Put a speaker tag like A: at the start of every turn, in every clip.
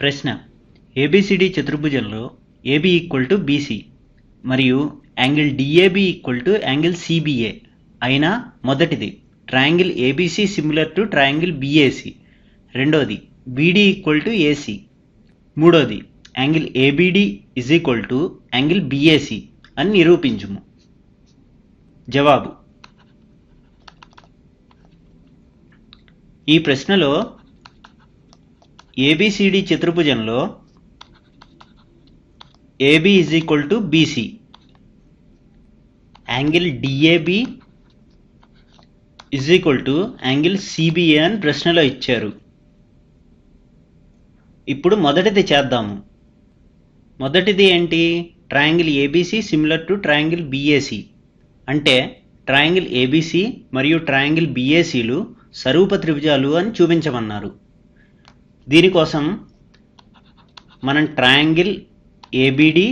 A: ప్రశ్న. ఏబిసిడి చతుర్భుజంలో AB equal to BC మరియు angle DAB equal to angle CBA అయినా మొదటిది. Triangle ABC similar to triangle BAC రెండోది బీడి ఈక్వల్ టు ఏసి మూడోది angle ABD is equal to angle BAC అని నిరూపించుము. జవాబు. ఈ ప్రశ్నలో ABCD చతుర్భుజంలో AB is equal to BC angle DAB is equal to angle CBA అని ప్రశ్నలో ఇచ్చారు. ఇప్పుడు మొదటిది చేద్దాము. మొదటిది ఏంటి? Triangle ABC similar to triangle BAC అంటే ట్రయాంగిల్ ఏబిసి మరియు ట్రయాంగిల్ బీఏసీలు సరూప త్రిభుజాలు అని చూపించమన్నారు. దీనికోసం మనం ట్రయాంగిల్ ఏబిడి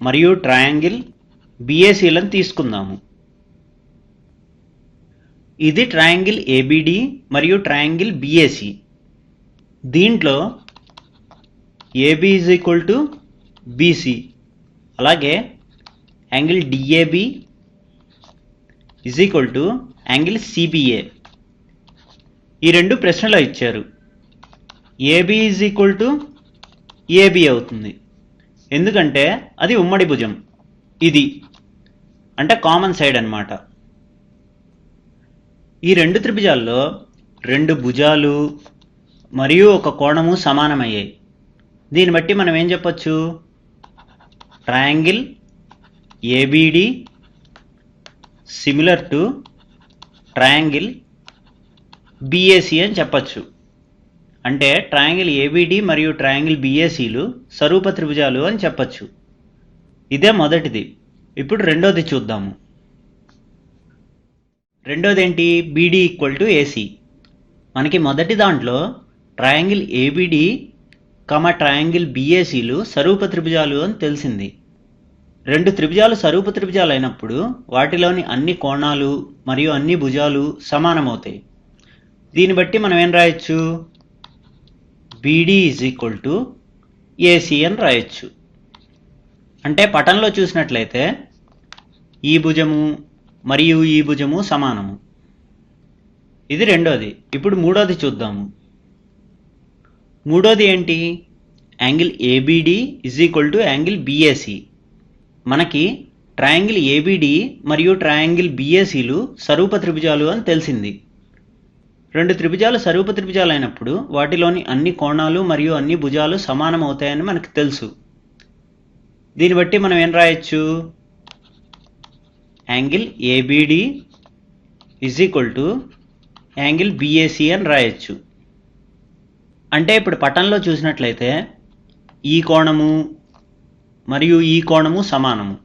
A: మరియు ట్రయాంగిల్ బిఏసీలను తీసుకుందాము. ఇది ట్రయాంగిల్ ఏబిడి మరియు ట్రయాంగిల్ బిఏసి దీంట్లో AB is equal to BC అలాగే angle DAB is equal to angle CBA ఈ రెండు ప్రశ్నలో ఇచ్చారు. AB is equal to AB అవుతుంది. ఎందుకంటే అది ఉమ్మడి భుజం. ఇది అంటే కామన్ సైడ్ అన్నమాట. ఈ రెండు త్రిభుజాల్లో రెండు భుజాలు మరియు ఒక కోణము సమానమయ్యాయి. దీన్ని బట్టి మనం ఏం చెప్పచ్చు? Triangle ABD similar to triangle BAC అని చెప్పచ్చు. అంటే ట్రయాంగిల్ ఏబిడి మరియు ట్రయాంగిల్ బీఏసీలు స్వరూప త్రిభుజాలు అని చెప్పచ్చు. ఇదే మొదటిది. ఇప్పుడు రెండోది చూద్దాము. రెండోది ఏంటి బీడీ ఈక్వల్ టు ఏసీ మనకి మొదటి దాంట్లో ట్రయాంగిల్ ఏబిడి కమ ట్రయాంగిల్ బీఏసీలు స్వరూప త్రిభుజాలు అని తెలిసింది. రెండు త్రిభుజాలు స్వరూప త్రిభుజాలు అయినప్పుడు వాటిలోని అన్ని కోణాలు మరియు అన్ని భుజాలు సమానమవుతాయి. దీన్ని బట్టి మనం ఏం రాయొచ్చు? BD is equal to AC అని రాయొచ్చు. అంటే పటంలో చూసినట్లయితే ఈ భుజము మరియు ఈ భుజము సమానము. ఇది రెండోది. ఇప్పుడు మూడోది చూద్దాము. మూడోది ఏంటి? Angle ABD is equal to angle BAC మనకి ట్రయాంగిల్ ఏబిడి మరియు ట్రయాంగిల్ బీఏసీలు స్వరూప త్రిభుజాలు అని తెలిసింది. రెండు త్రిభుజాలు సరూప త్రిభుజాలు అయినప్పుడు వాటిలోని అన్ని కోణాలు మరియు అన్ని భుజాలు సమానం అవుతాయని మనకు తెలుసు. దీన్ని బట్టి మనం ఏం రాయొచ్చు? Angle ABD is equal to angle BAC అని రాయొచ్చు. అంటే ఇప్పుడు పటంలో చూసినట్లయితే ఈ కోణము మరియు ఈ కోణము సమానము.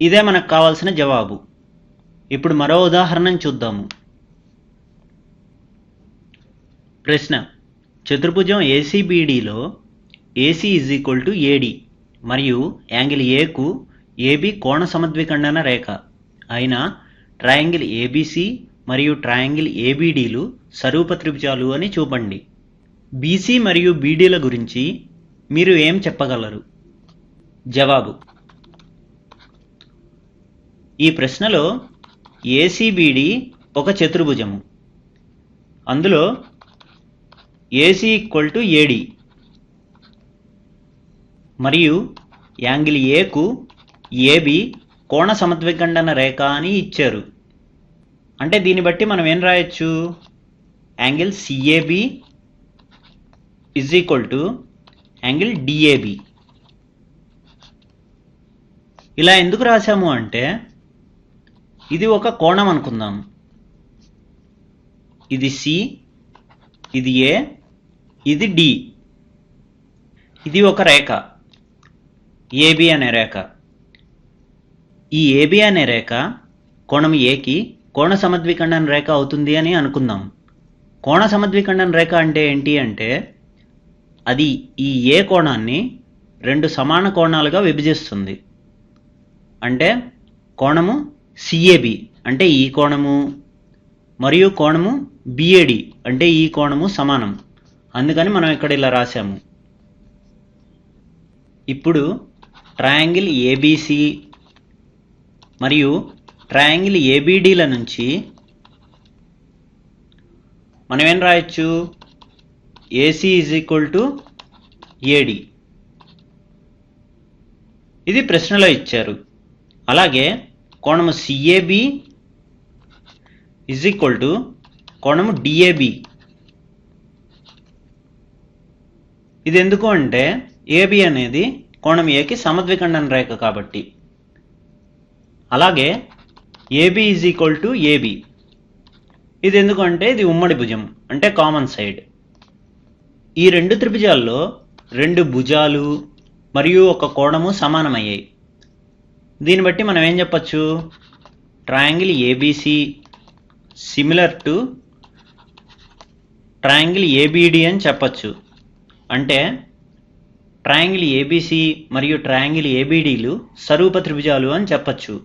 A: ఇదే మనకు కావాల్సిన జవాబు. ఇప్పుడు మరో ఉదాహరణను చూద్దాము. ప్రశ్న. చతుర్భుజం ఏసీబీడీలో AC is equal to AD మరియు యాంగిల్ ఏకు ఏబి కోణ సమద్విఖండన రేఖ అయిన ట్రయాంగిల్ ఏబిసి మరియు ట్రయాంగిల్ ఏబీడీలు స్వరూప త్రిభుజాలు అని చూపండి. బీసీ మరియు బీడీల గురించి మీరు ఏం చెప్పగలరు? జవాబు. ఈ ప్రశ్నలో ఏసీబీడీ ఒక చతుర్భుజము. అందులో A C equal to A D మరియు యాంగిల్ ఏకు ఏబి కోణ సమద్విఖండన రేఖ అని ఇచ్చారు. అంటే దీన్ని బట్టి మనం ఏం రాయొచ్చు? Angle CAB is equal to angle DAB ఇలా ఎందుకు రాశాము అంటే ఇది ఒక కోణం అనుకుందాం. ఇది సి ఇది ఏ ఇది డి ఇది ఒక రేఖ. ఏబి అనే రేఖ. ఈ ఏబి అనే రేఖ కోణం ఏకి కోణ సమద్విఖండన రేఖ అవుతుంది అని అనుకుందాం. కోణ సమద్విఖండన రేఖ అంటే ఏంటి అంటే అది ఈ ఏ కోణాన్ని రెండు సమాన కోణాలుగా విభజిస్తుంది. అంటే కోణము సిఏబి అంటే ఈ కోణము మరియు కోణము బిఏడి అంటే ఈ కోణము సమానం. అందుకని మనం ఇక్కడ ఇలా రాసాము ఇప్పుడు ట్రయాంగిల్ ఏబిసి మరియు ట్రయాంగిల్ ఏబిడిల నుంచి మనం ఏం రాయొచ్చు? A C is equal to A D ఇది ప్రశ్నలో ఇచ్చారు. అలాగే కోణము C A B is equal to కోణము DAB ఇది ఎందుకు అంటే ఏబి అనేది కోణం ఏకి సమద్విఖండన రేఖ కాబట్టి. అలాగే AB is equal to AB ఇది ఎందుకంటే ఇది ఉమ్మడి భుజం అంటే కామన్ సైడ్ ఈ రెండు త్రిభుజాల్లో రెండు భుజాలు మరియు ఒక కోణము సమానమయ్యాయి. దీన్ని బట్టి మనం ఏం చెప్పచ్చు? Triangle ABC similar to triangle ABD అని చెప్పచ్చు. అంటే ట్రయాంగిల్ ఏబీసీ మరియు ట్రయాంగిల్ ఏబీడీలు సరూప త్రిభుజాలు అని చెప్పచ్చు.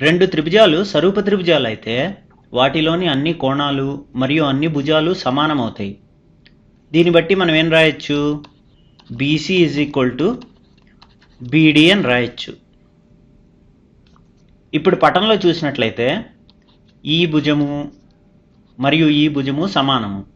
A: రెండు త్రిభుజాలు సరూప త్రిభుజాలు అయితే వాటిలోని అన్ని కోణాలు మరియు అన్ని భుజాలు సమానమవుతాయి. దీన్ని బట్టి మనం ఏం రాయొచ్చు? BC is equal to BD అని రాయొచ్చు. ఇప్పుడు పటంలో చూసినట్లయితే ఈ భుజము మరియు ఈ భుజము సమానము.